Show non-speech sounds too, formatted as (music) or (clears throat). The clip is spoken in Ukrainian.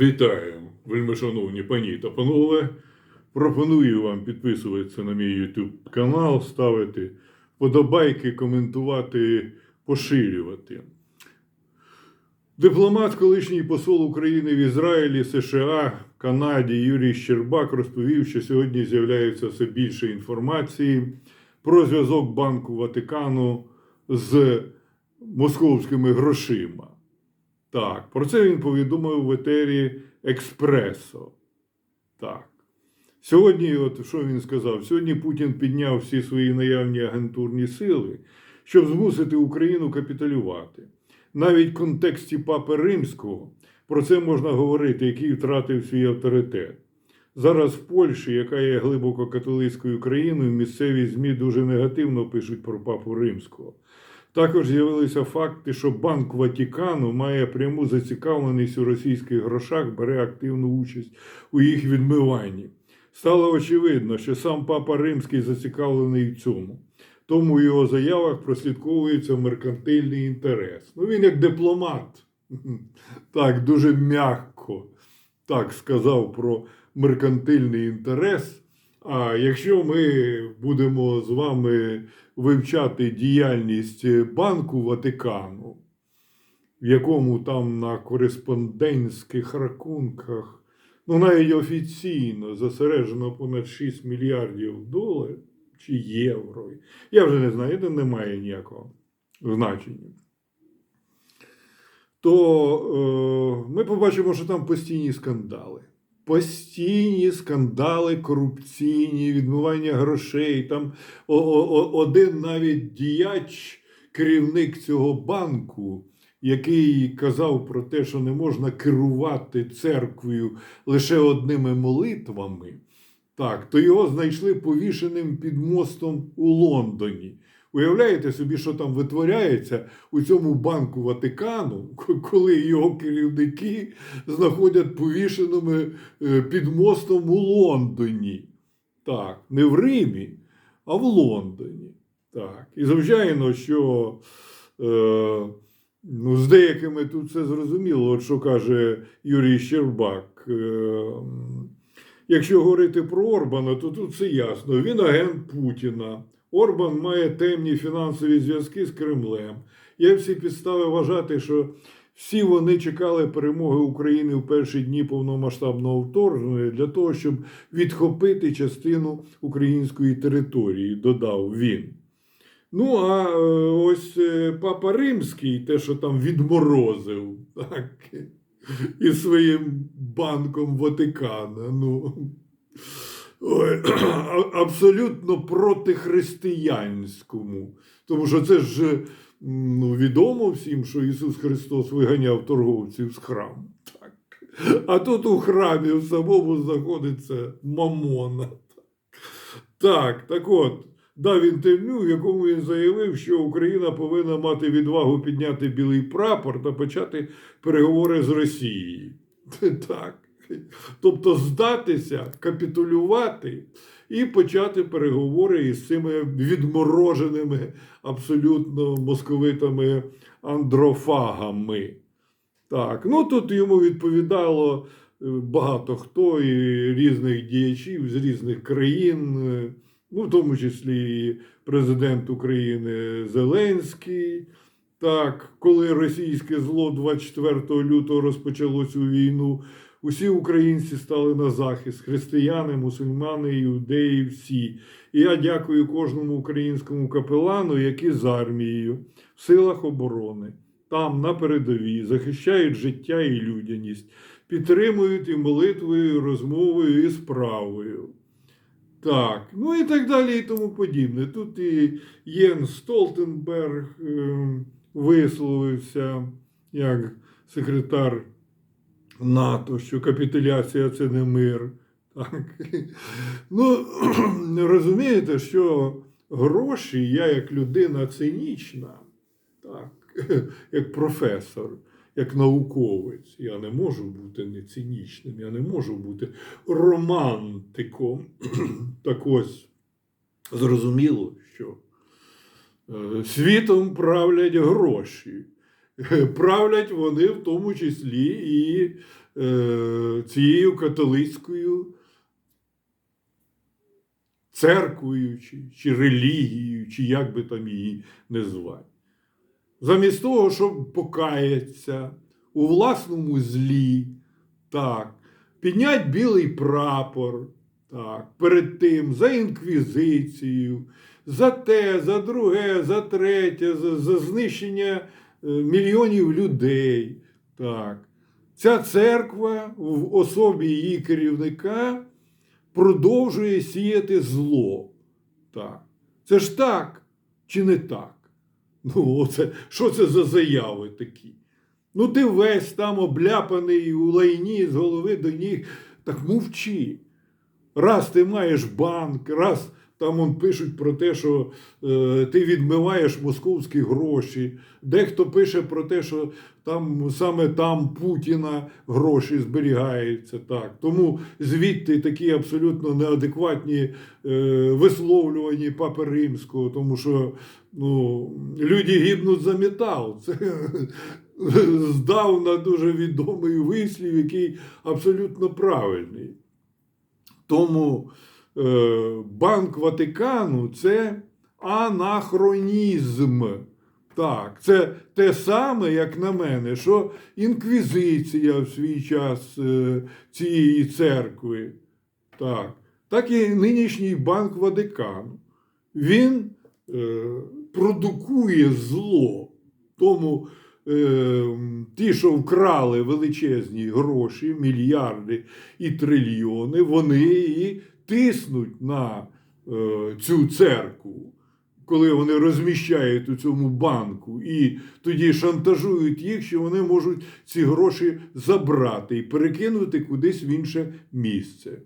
Вітаю, вельмишановні пані та панове. Пропоную вам підписуватися на мій YouTube канал, ставити подобайки, коментувати, поширювати. Дипломат, колишній посол України в Ізраїлі, США, Канаді Юрій Щербак розповів, що сьогодні з'являється все більше інформації про зв'язок Банку Ватикану з московськими грошима. Так, про це він повідомив в етері Експресо. Так. Сьогодні, от що він сказав? Сьогодні Путін підняв всі свої наявні агентурні сили, щоб змусити Україну капітулювати. Навіть в контексті Папи Римського про це можна говорити, який втратив свій авторитет. Зараз в Польщі, яка є глибоко католицькою країною, місцеві ЗМІ дуже негативно пишуть про Папу Римського. Також з'явилися факти, що Банк Ватикану має пряму зацікавленість у російських грошах, бере активну участь у їх відмиванні. Стало очевидно, що сам Папа Римський зацікавлений в цьому. Тому в його заявах прослідковується меркантильний інтерес. Ну, він як дипломат, (laughs) так, дуже м'яко так сказав про меркантильний інтерес. А якщо ми будемо з вами вивчати діяльність Банку Ватикану, в якому там на кореспондентських рахунках, ну навіть офіційно засереджено понад 6 мільярдів доларів чи євро, я вже не знаю, це не має ніякого значення. То е, ми побачимо, що там постійні скандали постійні скандали, корупційні, відмивання грошей. Там один навіть діяч, керівник цього банку, який казав про те, що не можна керувати церквою лише одними молитвами. Так, то його знайшли повішеним під мостом у Лондоні. Уявляєте собі, що там витворяється у цьому банку Ватикану, коли його керівники знаходять повішеними е, під мостом у Лондоні. Так, не в Римі, а в Лондоні. Так. І звичайно, що е, ну, з деякими тут все зрозуміло, от що каже Юрій Щербак. Е, якщо говорити про Орбана, то тут все ясно. Він агент Путіна. Орбан має темні фінансові зв'язки з Кремлем. Є всі підстави вважати, що всі вони чекали перемоги України в перші дні повномасштабного вторгнення для того, щоб відхопити частину української території, додав він. Ну, а е, ось е, Папа Римський, те, що там відморозив, (laughs) так, із своїм банком Ватикана. Ну, (clears throat) абсолютно протихристиянському. Тому що це ж ну, відомо всім, що Ісус Христос виганяв торговців з храму. Так. А тут у храмі в самому знаходиться мамона. Так, так от, дав інтерв'ю, в якому він заявив, що Україна повинна мати відвагу підняти білий прапор та почати переговори з Росією. (laughs) Так. Тобто здатися, капітулювати і почати переговори із цими відмороженими абсолютно московитами андрофагами. Так, ну тут йому відповідало е, багато хто і різних діячів з різних країн, е, ну, в тому числі і президент України Зеленський. Так, коли російське зло 24 лютого розпочало цю війну, усі українці стали на захист: християни, мусульмани, іудеї, всі. І я дякую кожному українському капелану, які з армією в силах оборони, там на передовій, захищають життя і людяність, підтримують і молитвою, і розмовою, і справою. Так, ну і так далі, і тому подібне. Тут і Єн Столтенберг е, висловився як секретар НАТО, що капітуляція це не мир. Так. Ну, (clears throat) розумієте, що гроші, я як людина цинічна, так, (laughs) як професор, як науковець, я не можу бути не цинічним, я не можу бути романтиком. (clears throat) Так ось зрозуміло, що е, світом правлять гроші. (laughs) правлять вони в тому числі і е, цією католицькою церквою, чи, чи релігією, чи як би там її не звати. Замість того, щоб покаятися у власному злі, так, піднять білий прапор, так, перед тим за інквізицію, за те, за друге, за третє, за, за знищення мільйонів людей. Так. Ця церква в особі її керівника продовжує сіяти зло. Так. Це ж так чи не так? Ну, оце, що це за заяви такі? Ну, ти весь там обляпаний у лайні з голови до ніг. Так мовчи. Раз ти маєш банк, раз там он пишуть про те, що е, ти відмиваєш московські гроші. Дехто пише про те, що там саме там Путіна гроші зберігаються. Так. Тому звідти такі абсолютно неадекватні е, висловлювання Папи Римського, тому що ну, люди гибнуть за метал. (laughs) Це здавна дуже відомий вислів, який абсолютно правильний. Тому Банк Ватикану це анахронізм. Так, це те саме, як на мене, що інквізиція в свій час е, цієї церкви. Так, так і нинішній банк Ватикану. Він е, продукує зло. Тому е, ті, що вкрали величезні гроші, мільярди і трильйони, вони і тиснуть на е, цю церкву, коли вони розміщають у цьому банку, і тоді шантажують їх, що вони можуть ці гроші забрати і перекинути кудись в інше місце.